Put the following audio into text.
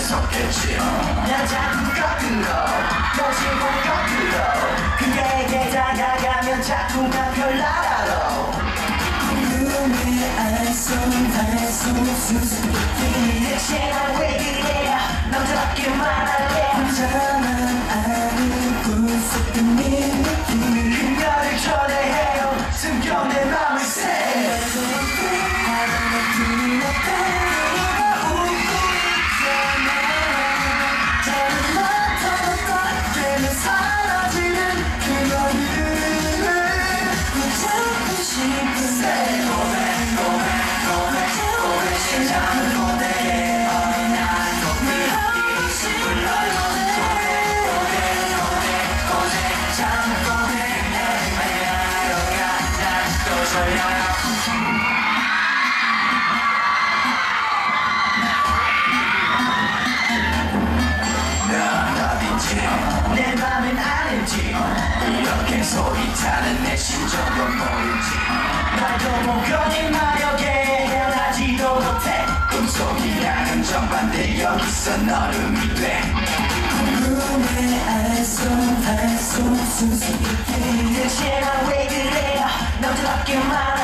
속겠지 난장 같은 거 거짓말 같은 거 그대에게 다가가면 자꾸 나 별나라로. 눈을 알수 알수 수수께끼 내 채널 왜 그래? 소리타는 내 심정은 모르지. 말도 못 거짓말하게 헤어나지도 못해. 꿈속이랑은 정반대 여기서 너름이 돼. 꿈에 알쏭달쏭 수수께끼 대체가 왜 그래요? 남자답게 말